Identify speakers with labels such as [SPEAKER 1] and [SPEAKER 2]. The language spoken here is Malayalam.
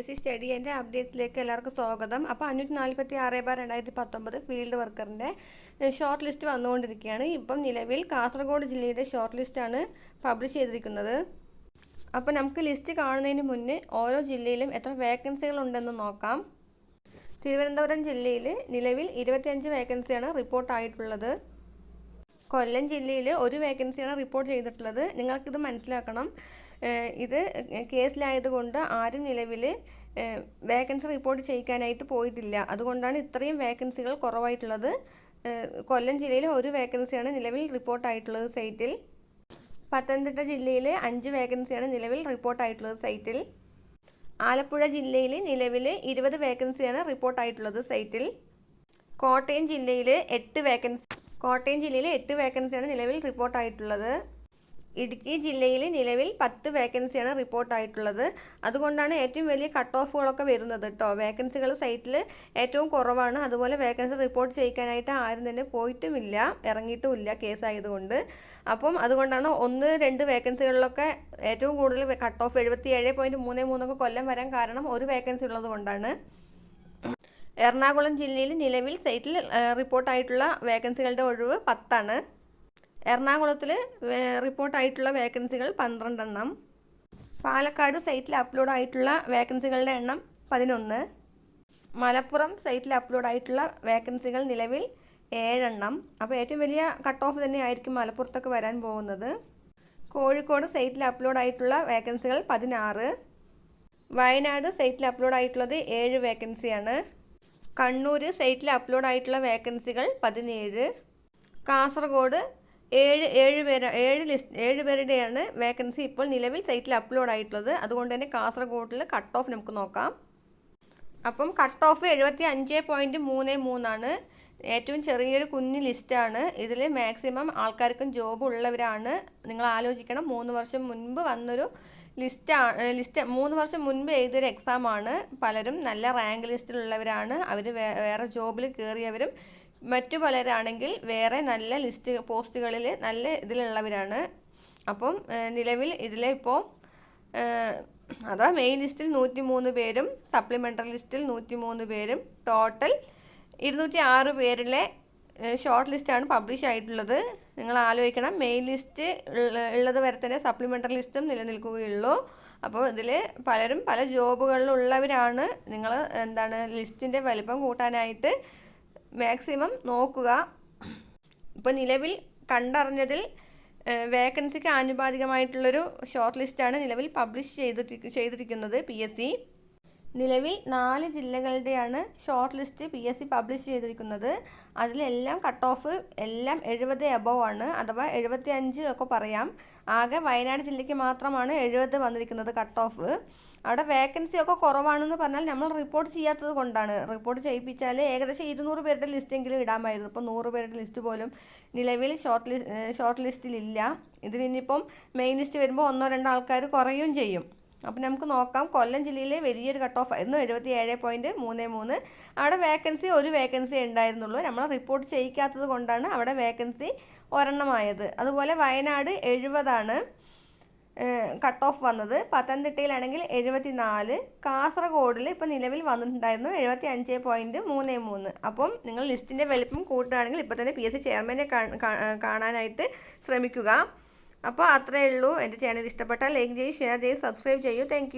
[SPEAKER 1] എസ് സി സ്റ്റഡി എന്റെ എല്ലാവർക്കും സ്വാഗതം. അപ്പോൾ അഞ്ഞൂറ്റി നാൽപ്പത്തി ആറ് ബാർ രണ്ടായിരത്തി പത്തൊമ്പത് ഫീൽഡ് വർക്കറിന്റെ ഷോർട്ട് ലിസ്റ്റ് വന്നുകൊണ്ടിരിക്കുകയാണ്. ഇപ്പം നിലവിൽ കാസർഗോഡ് ജില്ലയുടെ ഷോർട്ട് ലിസ്റ്റാണ് പബ്ലിഷ് ചെയ്തിരിക്കുന്നത്. അപ്പോൾ നമുക്ക് ലിസ്റ്റ് കാണുന്നതിന് മുന്നേ ഓരോ ജില്ലയിലും എത്ര വേക്കൻസികൾ ഉണ്ടെന്ന് നോക്കാം. തിരുവനന്തപുരം ജില്ലയിൽ നിലവിൽ ഇരുപത്തിയഞ്ച് വേക്കൻസിയാണ് റിപ്പോർട്ടായിട്ടുള്ളത്. കൊല്ലം ജില്ലയിൽ ഒരു വേക്കൻസിയാണ് റിപ്പോർട്ട് ചെയ്തിട്ടുള്ളത്. നിങ്ങൾക്കിത് മനസ്സിലാക്കണം. ഇത് കേസിലായതുകൊണ്ട് ആരും നിലവിൽ വേക്കൻസി റിപ്പോർട്ട് ചെയ്യിക്കാനായിട്ട് പോയിട്ടില്ല. അതുകൊണ്ടാണ് ഇത്രയും വേക്കൻസികൾ കുറവായിട്ടുള്ളത്. കൊല്ലം ജില്ലയിൽ ഒരു വേക്കൻസിയാണ് നിലവിൽ റിപ്പോർട്ടായിട്ടുള്ളത് സൈറ്റിൽ. പത്തനംതിട്ട ജില്ലയിൽ അഞ്ച് വേക്കൻസിയാണ് നിലവിൽ റിപ്പോർട്ടായിട്ടുള്ളത് സൈറ്റിൽ. ആലപ്പുഴ ജില്ലയിൽ നിലവിൽ ഇരുപത് വേക്കൻസിയാണ് റിപ്പോർട്ടായിട്ടുള്ളത് സൈറ്റിൽ. കോട്ടയം ജില്ലയിൽ എട്ട് വേക്കൻസി കോട്ടയം ജില്ലയിൽ എട്ട് വേക്കൻസിയാണ് നിലവിൽ റിപ്പോർട്ടായിട്ടുള്ളത് ഇടുക്കി ജില്ലയിൽ നിലവിൽ പത്ത് വേക്കൻസിയാണ് റിപ്പോർട്ടായിട്ടുള്ളത് അതുകൊണ്ടാണ് ഏറ്റവും വലിയ കട്ട് ഓഫുകളൊക്കെ വരുന്നത് കേട്ടോ വേക്കൻസികൾ സൈറ്റിൽ ഏറ്റവും കുറവാണ്. അതുപോലെ വേക്കൻസി റിപ്പോർട്ട് ചെയ്യിക്കാനായിട്ട് ആരും തന്നെ പോയിട്ടുമില്ല. ഇറങ്ങിയിട്ടുമില്ല കേസായതുകൊണ്ട് അപ്പം അതുകൊണ്ടാണ് ഒന്ന് രണ്ട് വേക്കൻസികളിലൊക്കെ ഏറ്റവും കൂടുതൽ കട്ട് ഓഫ് എഴുപത്തി ഏഴ് പോയിന്റ് മൂന്ന് മൂന്നൊക്കെ കൊല്ലം വരാൻ കാരണം ഒരു വേക്കൻസി ഉള്ളത് കൊണ്ടാണ് എറണാകുളം ജില്ലയിൽ നിലവിൽ സൈറ്റിൽ റിപ്പോർട്ടായിട്ടുള്ള വേക്കൻസികളുടെ ഒഴിവ് പത്താണ്. എറണാകുളത്തിൽ റിപ്പോർട്ടായിട്ടുള്ള വേക്കൻസികൾ പന്ത്രണ്ടെണ്ണം. പാലക്കാട് സൈറ്റിൽ അപ്ലോഡ് ആയിട്ടുള്ള വേക്കൻസികളുടെ എണ്ണം പതിനൊന്ന്. മലപ്പുറം സൈറ്റിൽ അപ്ലോഡ് ആയിട്ടുള്ള വേക്കൻസികൾ നിലവിൽ ഏഴെണ്ണം. അപ്പോൾ ഏറ്റവും വലിയ കട്ട് ഓഫ് തന്നെ ആയിരിക്കും മലപ്പുറത്തൊക്കെ വരാൻ പോകുന്നത്. കോഴിക്കോട് സൈറ്റിൽ അപ്ലോഡ് ആയിട്ടുള്ള വേക്കൻസികൾ പതിനാറ്. വയനാട് സൈറ്റിൽ അപ്ലോഡ് ആയിട്ടുള്ളത് ഏഴ് വേക്കൻസിയാണ്. കണ്ണൂർ സൈറ്റിൽ അപ്ലോഡ് ആയിട്ടുള്ള വേക്കൻസികൾ പതിനേഴ്. കാസർഗോഡ് ഏഴ് ഏഴ് പേര് ഏഴ് ലിസ്റ്റ് ഏഴ് പേരുടെയാണ് വേക്കൻസി ഇപ്പോൾ നിലവിൽ സൈറ്റിൽ അപ്ലോഡ് ആയിട്ടുള്ളത്. അതുകൊണ്ട് തന്നെ കാസർഗോഡിൽ കട്ട് ഓഫ് നമുക്ക് നോക്കാം. അപ്പം കട്ട് ഓഫ് എഴുപത്തി അഞ്ച് പോയിന്റ് മൂന്ന് മൂന്നാണ്. ഏറ്റവും ചെറിയൊരു കുഞ്ഞ് ലിസ്റ്റാണ് ഇതിൽ മാക്സിമം ആൾക്കാർക്കും ജോബ് ഉള്ളവരാണ്. നിങ്ങൾ ആലോചിക്കണം മൂന്ന് വർഷം മുൻപ് വന്നൊരു ലിസ്റ്റാണ് ലിസ്റ്റ് മൂന്ന് വർഷം മുൻപ് എഴുതിയൊരു എക്സാമാണ് പലരും നല്ല റാങ്ക് ലിസ്റ്റിലുള്ളവരാണ് അവർ വേറെ ജോബിൽ കയറിയവരും മറ്റു പലരാണെങ്കിൽ വേറെ നല്ല ലിസ്റ്റ് പോസ്റ്റുകളിൽ നല്ല ഇതിലുള്ളവരാണ്. അപ്പം നിലവിൽ ഇതിലിപ്പോൾ അഥവാ മെയിൻ ലിസ്റ്റിൽ നൂറ്റി മൂന്ന് പേരും സപ്ലിമെന്ററി ലിസ്റ്റിൽ നൂറ്റി മൂന്ന് പേരും ടോട്ടൽ ഇരുന്നൂറ്റി ആറ് പേരിലെ ഷോർട്ട് ലിസ്റ്റാണ് പബ്ലിഷ് ആയിട്ടുള്ളത്. നിങ്ങൾ ആലോചിക്കണം മെയിൻ ലിസ്റ്റ് ഉള്ളത് വരെ തന്നെ സപ്ലിമെന്ററി ലിസ്റ്റും നിലനിൽക്കുകയുള്ളൂ. അപ്പോൾ ഇതിൽ പലരും പല ജോബുകളിലുള്ളവരാണ്. നിങ്ങൾ എന്താണ് ലിസ്റ്റിന്റെ വലിപ്പം കൂട്ടാനായിട്ട് മാക്സിമം നോക്കുക. ഇപ്പോൾ നിലവിൽ കണ്ടറിഞ്ഞതിൽ വേക്കൻസിക്ക് ആനുപാതികമായിട്ടുള്ളൊരു ഷോർട്ട് ലിസ്റ്റാണ് നിലവിൽ പബ്ലിഷ് ചെയ്തിട്ട് ചെയ്തിരിക്കുന്നത് പി എസ് സി. നിലവിൽ നാല് ജില്ലകളുടെയാണ് short list P S C publish ചെയ്തിരിക്കുന്നത്. അതിലെല്ലാം കട്ട് ഓഫ് എല്ലാം എഴുപത് അബവ് ആണ്. അഥവാ എഴുപത്തി അഞ്ച് ഒക്കെ പറയാം. ആകെ വയനാട് ജില്ലയ്ക്ക് മാത്രമാണ് എഴുപത് വന്നിരിക്കുന്നത് കട്ട് ഓഫ് അവിടെ വേക്കൻസി ഒക്കെ കുറവാണെന്ന് പറഞ്ഞാൽ നമ്മൾ റിപ്പോർട്ട് ചെയ്യാത്തത് കൊണ്ടാണ്. റിപ്പോർട്ട് ചെയ്യിപ്പിച്ചാൽ ഏകദേശം ഇരുന്നൂറ് പേരുടെ ലിസ്റ്റെങ്കിലും ഇടാമായിരുന്നു. ഇപ്പോൾ നൂറ് പേരുടെ ലിസ്റ്റ് പോലും നിലവിൽ ഷോർട്ട് ലിസ്റ്റ് ഷോർട്ട് ലിസ്റ്റിലില്ല ഇതിനിപ്പം മെയിൻ ലിസ്റ്റ് വരുമ്പോൾ ഒന്നോ രണ്ടോ ആൾക്കാർ കുറയും ചെയ്യും. അപ്പം നമുക്ക് നോക്കാം. കൊല്ലം ജില്ലയിലെ വലിയൊരു കട്ട് ഓഫ് ആയിരുന്നു. എഴുപത്തി ഏഴ് പോയിന്റ് മൂന്ന് മൂന്ന്. അവിടെ വേക്കൻസി ഒരു വേക്കൻസി ഉണ്ടായിരുന്നുള്ളൂ. നമ്മൾ റിപ്പോർട്ട് ചെയ്യിക്കാത്തത് കൊണ്ടാണ് അവിടെ വേക്കൻസി ഒരെണ്ണമായത്. അതുപോലെ വയനാട് എഴുപതാണ് കട്ട് ഓഫ് വന്നത്. പത്തനംതിട്ടയിലാണെങ്കിൽ എഴുപത്തി നാല് കാസർഗോഡിൽ ഇപ്പോൾ നിലവിൽ വന്നിട്ടുണ്ടായിരുന്നു എഴുപത്തി അഞ്ച് പോയിന്റ് മൂന്ന് മൂന്ന്. അപ്പം നിങ്ങൾ ലിസ്റ്റിന്റെ വലിപ്പം കൂട്ടുകയാണെങ്കിൽ ഇപ്പോൾ തന്നെ പി എസ് സി ചെയർമാനെ കാണാനായിട്ട് ശ്രമിക്കുക. അപ്പോൾ അത്രയേ ഉള്ളൂ. എന്റെ ചാനൽ ഇഷ്ടപ്പെട്ടാൽ ലൈക്ക് ചെയ്യൂ ഷെയർ ചെയ്യൂ സബ്സ്ക്രൈബ് ചെയ്യൂ. താങ്ക്